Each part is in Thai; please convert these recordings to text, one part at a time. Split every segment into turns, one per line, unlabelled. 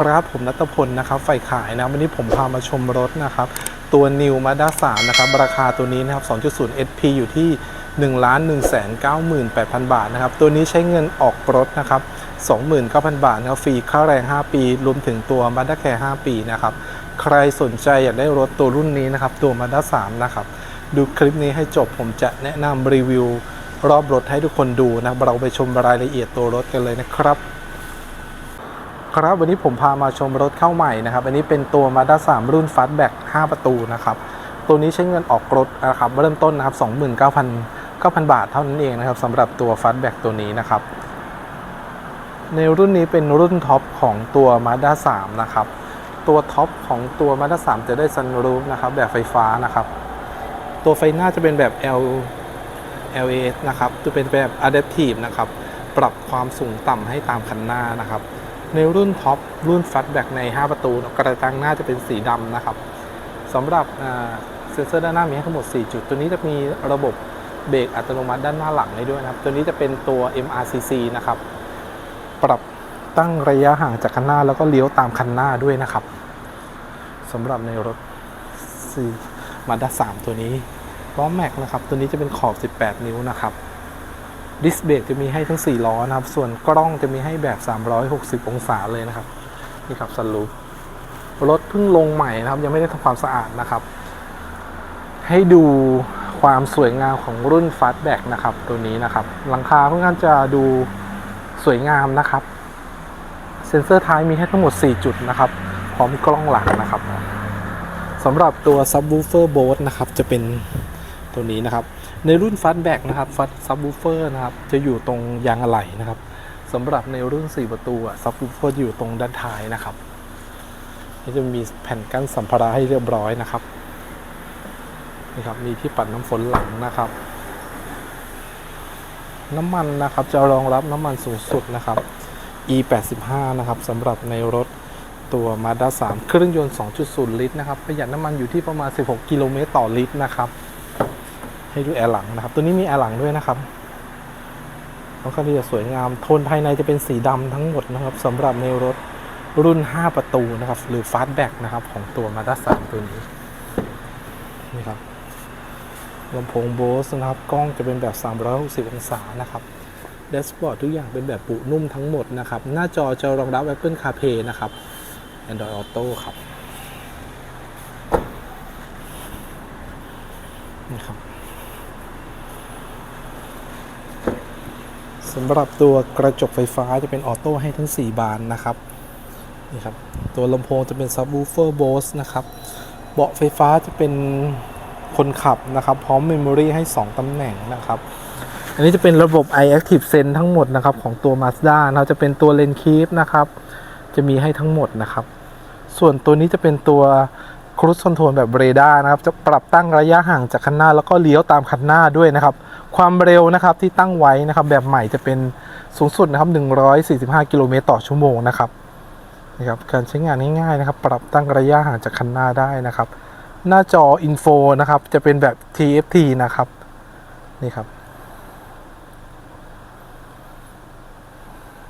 ครับผมนัตพลนะครับฝ่ายขายนะ วันนี้ผมพามาชมรถนะครับ ตัว New Mazda 3นะครับ ราคาตัวนี้นะครับ 2.0 SP อยู่ที่ 1 1 9 8 0 0 0บาทนะครับ ตัวนี้ใช้เงินออกรถนะครับ 29,000 บาทนะครับฟรีค่าแรง 5 ปี รวมถึงตัว Mazda Care 5ปีนะครับ ใครสนใจอยากได้รถตัวรุ่นนี้นะครับ ตัว Mazda 3นะครับ ดูคลิปนี้ให้จบผมจะแนะนำรีวิว รอบรถให้ทุกคนดูนะเราไปชมรายละเอียดตัวรถกันเลยนะครับ ครับวันนี้ผมพามาชมรถเข้าใหม่นะครับ อันนี้เป็นตัว Mazda 3 รุ่น Fastback 5 ประตูนะครับ ตัวนี้ใช้เงินออกรถนะครับเริ่มต้นนะครับ 29,000 9,000 บาทเท่านั้นเองนะครับสำหรับตัว Fastback ตัวนี้นะครับ ในรุ่นนี้เป็นรุ่นท็อปของตัว Mazda 3 นะครับ ตัวท็อปของตัว Mazda 3 จะได้ sunroof นะครับแบบไฟฟ้านะครับ ตัวไฟหน้าจะเป็นแบบ L LAS นะครับจะเป็นแบบ adaptive นะครับ ปรับความสูงต่ำให้ตามคันหน้านะครับ ในรุ่นท็อปรุ่น Fastback ใน 5 ประตูกระจังหน้าจะเป็นสีดำนะครับสำหรับเซ็นเซอร์ด้านหน้ามีทั้งหมด 4 จุด ตัวนี้จะมีระบบเบรกอัตโนมัติด้านหน้าหลังให้ด้วยนะครับ ตัวนี้จะเป็นตัว MRCC นะครับ ปรับตั้งระยะห่างจากคันหน้าแล้วก็เลี้ยวตามคันหน้าด้วยนะครับสำหรับในรถ4 Mazda 3 ตัวนี้ล้อแม็กนะครับ ตัวนี้จะเป็นขอบ 18 นิ้วนะครับ ดิสเบรกจะมีให้ทั้ง 4 ล้อนะครับ ส่วนกล้องจะมีให้แบบ 360 องศาเลยนะครับ นี่ครับสลูปรถเพิ่งลงใหม่นะครับ ยังไม่ได้ทำความสะอาดนะครับ ให้ดูความสวยงามของรุ่น Fastback นะครับ ตัวนี้นะครับ หลังคาค่อนข้างจะดูสวยงามนะครับ เซ็นเซอร์ท้ายมีให้ทั้งหมด 4 จุดนะครับพร้อมกล้องหลังนะครับสำหรับตัว Subwoofer Bose นะครับ จะเป็นตัวนี้นะครับ ในรุ่น Fastback นะครับ Fast Subwoofer นะครับจะอยู่ตรงยางอะไหล่นะครับสำหรับในรุ่น 4 ประตูอะ Subwoofer จะอยู่ตรงด้านท้ายนะครับนี่จะมีแผ่นกั้นสัมภาระให้เรียบร้อยนะครับนี่ครับมีที่ปัดน้ำฝนหลังนะครับ น้ำมันนะครับจะรองรับน้ำมันสูงสุดนะครับ E 8 5 นะครับสำหรับในรถตัว Mazda 3 เครื่องยนต์ 2.0 ลิตรนะครับ ประหยัดน้ำมันอยู่ที่ประมาณ 16 กิโลเมตรต่อลิตรนะครับ ให้ดูแอร์หลังนะครับ ตัวนี้มีแอร์หลังด้วยนะครับค่อนข้างที่จะสวยงาม โทนภายในจะเป็นสีดำทั้งหมดนะครับสำหรับในรถรุ่น 5 ประตูนะครับ หรือ Fastback นะครับ ของตัว Mazda 3ตัวนี้นี่ครับลำโพงโบสนะครับ กล้องจะเป็นแบบ 360 องศานะครับแดชบอร์ดทุกอย่างเป็นแบบปุนุ่มทั้งหมดนะครับ หน้าจอจะรองรับ Apple CarPlay นะครับ Android Auto ครับนี่ครับ สำหรับตัวกระจกไฟฟ้าจะเป็นออโต้ให้ทั้ง 4 บานนะครับนี่ครับตัวลำโพงจะเป็น Subwoofer Bose นะครับเบาะไฟฟ้าจะเป็นคนขับนะครับ พร้อมเมมโมรีให้ 2ตำแหน่งนะครับ อันนี้จะเป็นระบบ iActive Sense ทั้งหมดนะครับ ของตัว Mazda นะครับจะเป็นตัว Lane Keep นะครับ จะมีให้ทั้งหมดนะครับ ส่วนตัวนี้จะเป็นตัว Cruise Control แบบเรดาร์นะครับ จะปรับตั้งระยะห่างจากคันหน้า แล้วก็เลี้ยวตามคันหน้าด้วยนะครับ ความเร็วนะครับที่ตั้งไว้นะครับแบบใหม่จะเป็นสูงสุดนะครับ 145 กิโลเมตรต่อชั่วโมงนะครับนะครับการใช้งานง่ายๆนะครับ ปรับตั้งระยะห่างจากคันหน้าได้นะครับ หน้าจออินโฟนะครับจะเป็นแบบ TFT นะครับนี่ครับ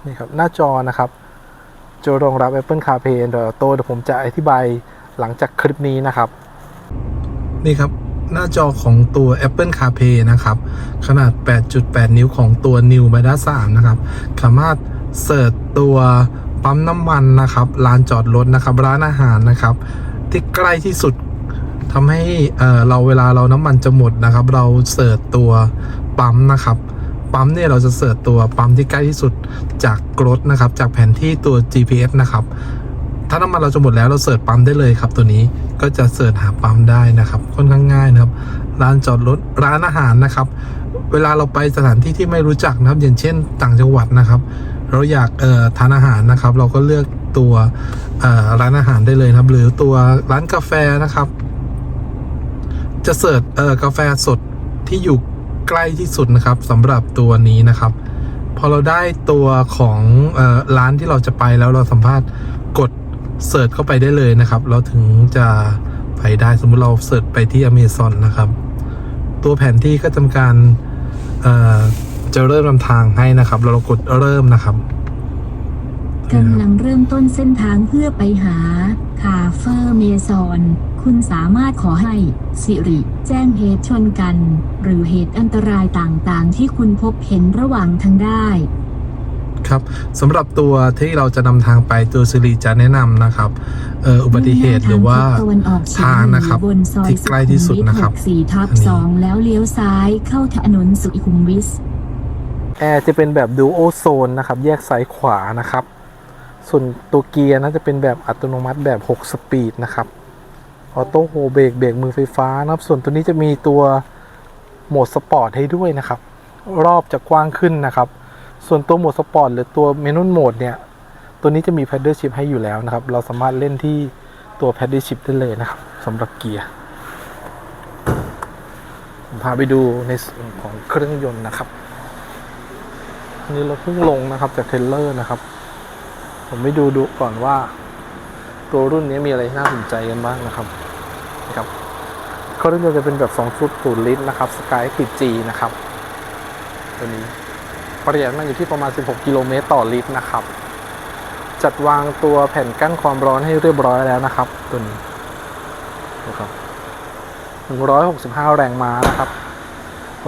นี่ครับหน้าจอนะครับจะรองรับ Apple CarPlay Android Auto เดี๋ยวผมจะอธิบายหลังจากคลิปนี้นะครับ นี่ครับ หน้าจอของตัว Apple CarPlay นะครับ ขนาด 8.8 นิ้วของตัว New Mazda 3นะครับ สามารถเสิร์ชตัวปั๊มน้ำมันนะครับลานจอดรถนะครับ ร้านอาหารนะครับ ที่ใกล้ที่สุดทำให้เอ่อเราเวลาเราน้ำมันจะหมดนะครับ เราเสิร์ชตัวปั๊มนะครับปั๊มเนี่ยเราจะเสิร์ชตัวปั๊มที่ใกล้ที่สุดจากรถนะครับ จากแผนที่ตัว GPS นะครับ ถ้าน้ำมันเราจะหมดแล้วเราเสิร์ชปั๊มได้เลยครับ ตัวนี้ก็จะเสิร์ชหาปั๊มได้นะครับค่อนข้างง่ายนะครับร้านจอดรถร้านอาหารนะครับ เวลาเราไปสถานที่ที่ไม่รู้จักนะครับ อย่างเช่น ต่างจังหวัดนะครับ เราอยากออทานอาหารนะครับ เราก็เลือกตัวร้านอาหารได้เลยนะครับ หรือตัวร้านกาแฟนะครับ จะเสิร์ชกาแฟสดที่อยู่ใกล้ที่สุดนะครับสำหรับตัวนี้นะครับพอเราได้ตัวของออร้านที่เราจะไปแล้วเราสัมภาษณ์กด เสิร์ชเข้าไปได้เลยนะครับเราถึงจะไปได้สมมุติเราเสิร์ชไปที่ Amazon นะครับ ตัวแผนที่ก็ทำการเอ่อจะเริ่มนำทางให้นะครับ เรากดเริ่มนะครับ
กำลังเริ่มต้นเส้นทางเพื่อไปหาคาเฟอร์เมซอน คุณสามารถขอให้สิริ แจ้งเหตุชนกัน หรือเหตุอันตรายต่างๆ ที่คุณพบเห็นระหว่างทางได้
ครับสำหรับตัวที่เราจะนำทางไปตัวสิริจะแนะนำนะครับเอ่ออุบัติเหตุหรือว่า
มุ่งน้ทงทิศตะวันออกเฉียง
ทางนะครับ
บนซอย
ที่ใกล้ที่สุดนะครับ
สี่ทับ
อันนี้
สองแล้วเลี้ยวซ้ายเข้าถนนสุขุมวิท
แอร์จะเป็นแบบดูโอโซนนะครับ แยกซ้ายขวานะครับ ส่วนตัวเกียร์น่าจะเป็นแบบอัตโนมัติแบบ 6 สปีดนะครับออโต้โฮเบรกเบรกมือไฟฟ้านะครับ ส่วนตัวนี้จะมีตัวโหมดสปอร์ตให้ด้วยนะครับ รอบจะกว้างขึ้นนะครับ ส่วนตัวโหมดสปอร์ตหรือตัวเมนูโหมดเนี่ย ตัวนี้จะมี paddle shift ให้อยู่แล้วนะครับ เราสามารถเล่นที่ตัว paddle shift ได้เลยนะครับสำหรับเกียร์ผมพาไปดูในส่วนของเครื่องยนต์นะครับนนี้เราเพิ่งลงนะครับจากเทรลเลอร์นะครับ ผมไปดูดูก่อนว่า ตัวรุ่นนี้มีอะไรน่าสนใจกันบ้างนะครับนะครับเครื่องยนต์จะเป็นแบบ2ฟุต0ลิตรนะครับสกายติด G นะครับ ตัวนี้ ประหยัดมาอยู่ที่ประมาณ 16 กิโลเมตรต่อลิตรนะครับ จัดวางตัวแผ่นกั้นความร้อนให้เรียบร้อยแล้วนะครับตัวนี้นะครับ165 แรงม้านะครับ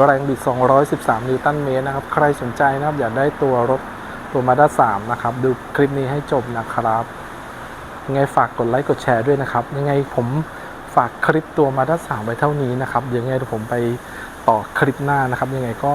แรงบิด 213 นิวตันเมตรนะครับ ใครสนใจนะครับอยากได้ตัวรถตัวมาด้า3นะครับ ดูคลิปนี้ให้จบนะครับยังไงฝากกดไลค์กดแชร์ด้วยนะครับ ยังไงผมฝากคลิปตัวมาด้า3ไว้เท่านี้นะครับเดี๋ยวยังไงผมไปต่อคลิปหน้านะครับ ยังไงก็